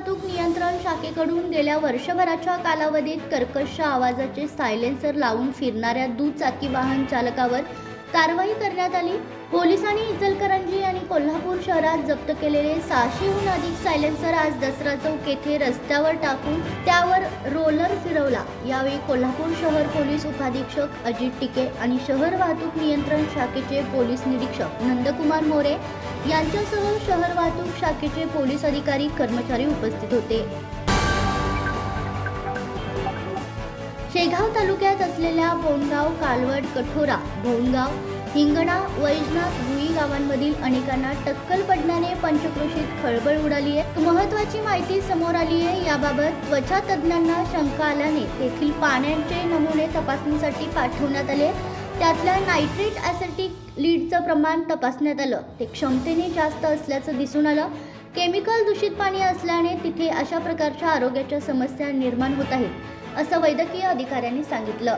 वाहतूक नियंत्रण शाखेकडून गेल्या वर्षभराच्या कालावधीत कर्कश आवाजाचे सायलेन्सर लावून फिरणाऱ्या दुचाकी वाहन चालकावर कारवाई करण्यात आली. पोलिसांनी इचलकरंजी आणि कोल्हापूर शहरात जप्त केलेले सहाशेहून अधिक सायलेन्सर आज दसरा चौक येथे रस्त्यावर टाकून त्यावर रोलर फिरवला. यावेळी कोल्हापूर शहर पोलीस उपाधीक्षक अजित टिके आणि शहर वाहतूक नियंत्रण शाखेचे पोलीस निरीक्षक नंदकुमार मोरे यांच्यासह शहर वाहतूक शाखेचे पोलीस अधिकारी कर्मचारी उपस्थित होते. शेगाव तालुक्यात असलेल्या बोंडगाव कालवड कठोरा भोंगाव हिंगणा वैजनाथ भुई गावांमधील अनेकांना टक्कल पडण्याने पंचक्रोशीत खळबळ उडाली आहे. महत्वाची माहिती समोर आली आहे. याबाबत त्वचा तज्ज्ञांना शंका आल्याने तेथील पाण्याचे नमुने तपासणीसाठी पाठवण्यात आले. त्यातल्या नायट्रेट ॲसेटिक लीडचं प्रमाण तपासण्यात आलं. ते क्षमतेने जास्त असल्याचं दिसून आलं. केमिकल दूषित पाणी असल्याने तिथे अशा प्रकारच्या आरोग्याच्या समस्या निर्माण होत आहेत असं वैद्यकीय अधिकाऱ्यांनी सांगितलं.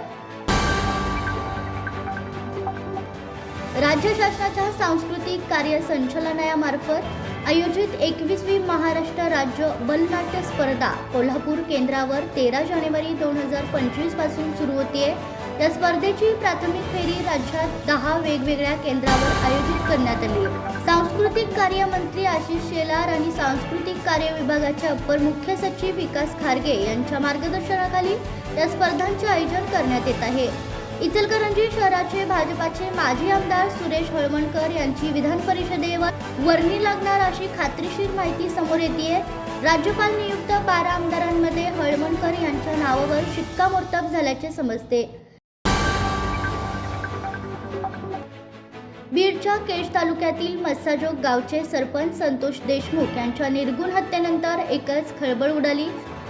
राज्य शासनाच्या सांस्कृतिक कार्य संचालनालयामार्फत आयोजित एकवीसवी महाराष्ट्र राज्य बलनाट्य स्पर्धा कोल्हापूर केंद्रावर तेरा जानेवारी दोन हजार पंचवीसपासून सुरू होतीये. या स्पर्धेची प्राथमिक फेरी राज्यात दहा वेगवेगळ्या केंद्रावर आयोजित करण्यात आली. सांस्कृतिक कार्य मंत्री आशिष शेलार आणि सांस्कृतिक कार्य विभागाचे अपर मुख्य सचिव विकास खारगे यांच्या मार्गदर्शनाखाली या स्पर्धांचे आयोजन करण्यात येत आहे. इचलकरंजी शहराचे भाजपाचे माजी आमदार सुरेश हळवणकर यांची विधान परिषदेवर वर्णी लागणार अशी खात्रीशीर माहिती समोर येते राज्यपाल नियुक्त बारा आमदारांमध्ये हळवणकर यांच्या नावावर शिक्कामोर्तब झाल्याचे समजते. बीडच्या केश तालुक्यातील मस्साजोग गावचे सरपंच संतोष देशमुख यांच्या निर्गुण हत्येनंतर एकच खळबळ उडाली.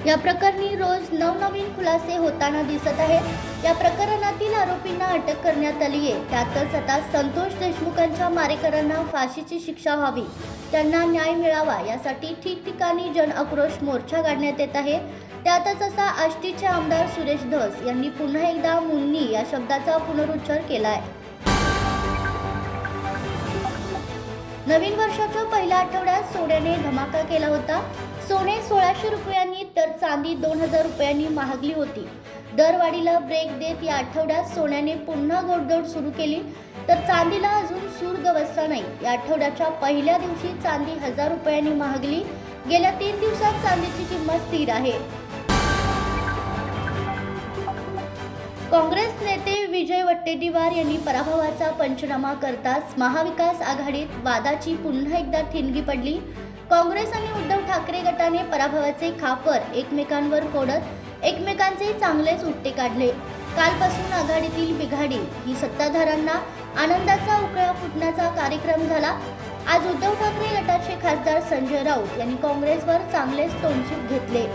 या प्रकरणी रोज नवनवीन खुलासे होताना दिसत आहेत. या प्रकरणातील आरोपींना अटक करण्यात आली आहे. त्यातच आता संतोष देशमुखांच्या मारेकरांना फाशीची शिक्षा व्हावी. त्यांना न्याय मिळावा यासाठी ठिकठिकाणी जनआक्रोश मोर्चा काढण्यात येत आहे. त्यातच असा आष्टीचे आमदार सुरेश धस यांनी पुन्हा एकदा मुन्नी या शब्दाचा पुनरुच्चार केला आहे नवीन वर्षाच्या पहिल्या आठवड्यात सोन्याने धमाका केला होता. सोने सोळाशे रुपयांनी तर चांदी दोन हजार रुपयांनी महागली होती. दरवाढीला ब्रेक देत या आठवड्यात सोन्याने पुन्हा गोडदोड सुरू केली तर चांदीला अजून सूर गवसला नाही. या आठवड्याच्या पहिल्या दिवशी चांदी हजार रुपयांनी महागली गेल्या तीन दिवसात चांदीची किंमत स्थिर आहे. काँग्रेस नेते विजय वट्टेटीवार यांनी पराभवाचा पंचनामा करताच महाविकास आघाडीत वादाची पुन्हा एकदा ठिणगी पडली. काँग्रेस आणि उद्धव ठाकरे गटाने पराभवाचे खापर एकमेकांवर फोडत एकमेकांचे चांगलेच उट्टे काढले. कालपासून आघाडीतील बिघाडी ही सत्ताधाऱ्यांना आनंदाचा उकळा फुटण्याचा कार्यक्रम झाला. आज उद्धव ठाकरे गटाचे खासदार संजय राऊत यांनी काँग्रेसवर चांगलेच तोंडशीप घेतले.